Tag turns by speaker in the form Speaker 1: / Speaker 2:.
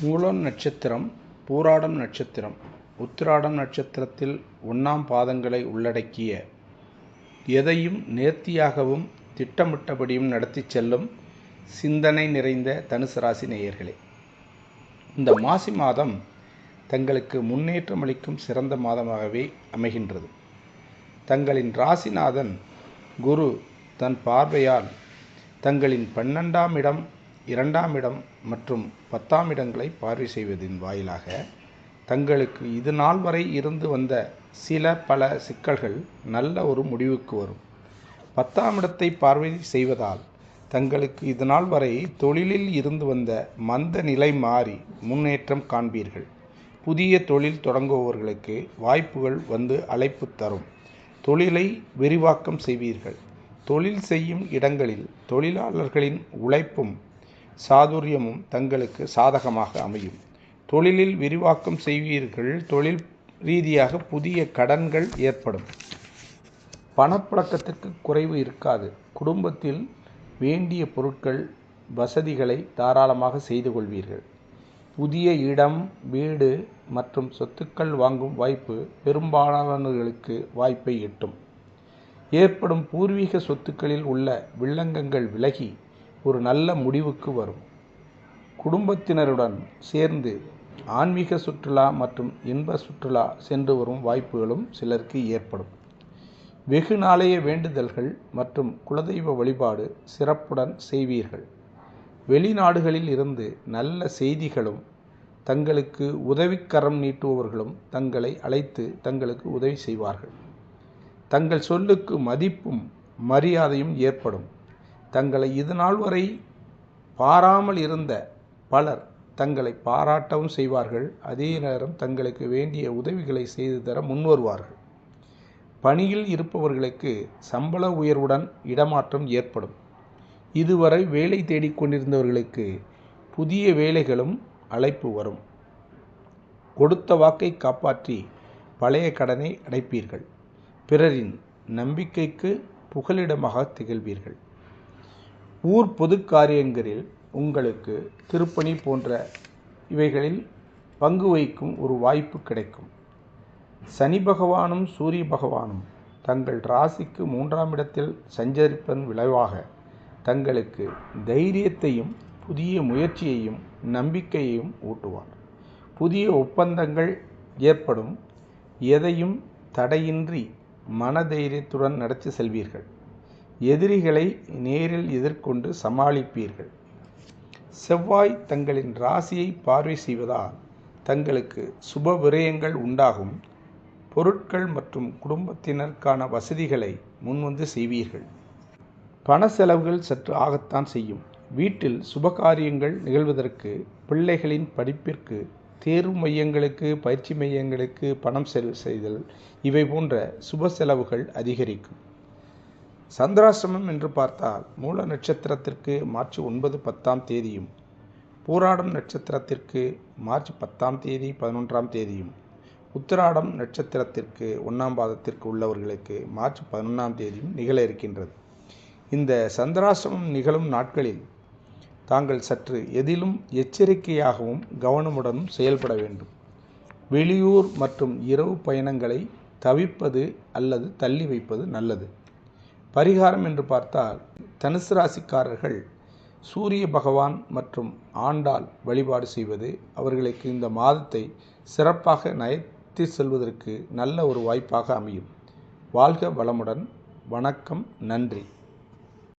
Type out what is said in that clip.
Speaker 1: மூலம் நட்சத்திரம் பூராடம் நட்சத்திரம். உத்திராடம் நட்சத்திரத்தில் ஒன்றாம் பாதங்களை உள்ளடக்கிய எதையும் நேர்த்தியாகவும் திட்டமிட்டபடியும் நடத்திச் செல்லும் சிந்தனை நிறைந்த தனுசு ராசி நேயர்களே. இந்த மாசி மாதம் தங்களுக்கு முன்னேற்றம் அளிக்கும் சிறந்த மாதமாகவே அமைகின்றது. தங்களின் ராசிநாதன் குரு தன் பார்வையால் தங்களின் பன்னெண்டாம் இடம் இரண்டாம் இடம் மற்றும் பத்தாம் இடங்களை பார்வை செய்வதின் வாயிலாக தங்களுக்கு இது நாள் வரை இருந்து வந்த சில பல சிக்கல்கள் நல்ல ஒரு முடிவுக்கு வரும். பத்தாம் இடத்தை பார்வை செய்வதால் தங்களுக்கு இது நாள் வரை தொழிலில் இருந்து வந்த மந்த நிலை மாறி முன்னேற்றம் காண்பீர்கள். புதிய தொழில் தொடங்குபவர்களுக்கு வாய்ப்புகள் வந்து அழைப்பு தரும். தொழிலை விரிவாக்கம் செய்வீர்கள். தொழில் செய்யும் இடங்களில் தொழிலாளர்களின் உழைப்பும் சாதுரியமும் தங்களுக்கு சாதகமாக அமையும். தொழிலில் விரிவாக்கம் செய்வீர்கள். தொழில் ரீதியாக புதிய கடன்கள் ஏற்படும். பணப்புழக்கத்திற்கு குறைவு இருக்காது. குடும்பத்தில் வேண்டிய பொருட்கள் வசதிகளை தாராளமாக செய்து கொள்வீர்கள். புதிய இடம் வீடு மற்றும் சொத்துக்கள் வாங்கும் வாய்ப்பு பெரும்பாலானவர்களுக்கு வாய்ப்பை எட்டும். ஏற்படும் பூர்வீக சொத்துக்களில் உள்ள வில்லங்கங்கள் விலகி ஒரு நல்ல முடிவுக்கு வரும். குடும்பத்தினருடன் சேர்ந்து ஆன்மீக சுற்றுலா மற்றும் இன்ப சுற்றுலா சென்று வரும் வாய்ப்புகளும் சிலருக்கு ஏற்படும். வெகு நாளைய வேண்டுதல்கள் மற்றும் குலதெய்வ வழிபாடு சிறப்புடன் செய்வீர்கள். வெளிநாடுகளில் இருந்து நல்ல செய்திகளும் தங்களுக்கு உதவிக்கரம் நீட்டுபவர்களும் தங்களை அழைத்து தங்களுக்கு உதவி செய்வார்கள். தங்கள் சொல்லுக்கு மதிப்பும் மரியாதையும் ஏற்படும். தங்களை இது நாள் வரை பாராமல் இருந்த பலர் தங்களை பாராட்டவும் செய்வார்கள். அதே நேரம் தங்களுக்கு வேண்டிய உதவிகளை செய்து தர முன்வருவார்கள். பணியில் இருப்பவர்களுக்கு சம்பள உயர்வுடன் இடமாற்றம் ஏற்படும். இதுவரை வேலை தேடிக்கொண்டிருந்தவர்களுக்கு புதிய வேலைகளும் அழைப்பு வரும். கொடுத்த வாக்கை காப்பாற்றி பழைய கடனை அடைப்பீர்கள். பிறரின் நம்பிக்கைக்கு புகலிடமாக திகழ்வீர்கள். ஊர் பொது காரியங்களில் உங்களுக்கு திருப்பணி போன்ற இவைகளில் பங்கு வகிக்கும் ஒரு வாய்ப்பு கிடைக்கும். சனி பகவானும் சூரிய பகவானும் தங்கள் ராசிக்கு மூன்றாம் இடத்தில் சஞ்சரிப்பதன் விளைவாக தங்களுக்கு தைரியத்தையும் புதிய முயற்சியையும் நம்பிக்கையையும் ஊட்டுவார். புதிய ஒப்பந்தங்கள் ஏற்படும். எதையும் தடையின்றி மனதைரியத்துடன் நடத்தி செல்வீர்கள். எதிரிகளை நேரில் எதிர்கொண்டு சமாளிப்பீர்கள். செவ்வாய் தங்களின் ராசியை பார்வை செய்வதால் தங்களுக்கு சுப விரயங்கள் உண்டாகும். பொருட்கள் மற்றும் குடும்பத்தினருக்கான வசதிகளை முன்வந்து செய்வீர்கள். பண செலவுகள் சற்று ஆகத்தான் செய்யும். வீட்டில் சுபகாரியங்கள் நிகழ்வதற்கு பிள்ளைகளின் படிப்பிற்கு தேர்வு மையங்களுக்கு பயிற்சி மையங்களுக்கு பணம் செலவு செய்தல் இவை போன்ற சுப செலவுகள் அதிகரிக்கும். சந்திராசிரமம் என்று பார்த்தால் மூல நட்சத்திரத்திற்கு மார்ச் ஒன்பது பத்தாம் தேதியும் பூராடம் நட்சத்திரத்திற்கு மார்ச் பத்தாம் தேதி பதினொன்றாம் தேதியும் உத்திராடம் நட்சத்திரத்திற்கு ஒன்றாம் பாதத்திற்கு உள்ளவர்களுக்கு மார்ச் பதினொன்றாம் தேதியும் நிகழ இருக்கின்றது. இந்த சந்திராசிரமம் நிகழும் நாட்களில் தாங்கள் சற்று எதிலும் எச்சரிக்கையாகவும் கவனமுடனும் செயல்பட வேண்டும். வெளியூர் மற்றும் இரவு பயணங்களை தவிப்பது அல்லது தள்ளி வைப்பது நல்லது. பரிகாரம் என்று பார்த்தால் தனுசு ராசிக்காரர்கள் சூரிய பகவான் மற்றும் ஆண்டாள் வழிபாடு செய்வது அவர்களுக்கு இந்த மாதத்தை சிறப்பாக நயத்தி செல்வதற்கு நல்ல ஒரு வாய்ப்பாக அமையும். வாழ்க வளமுடன். வணக்கம். நன்றி.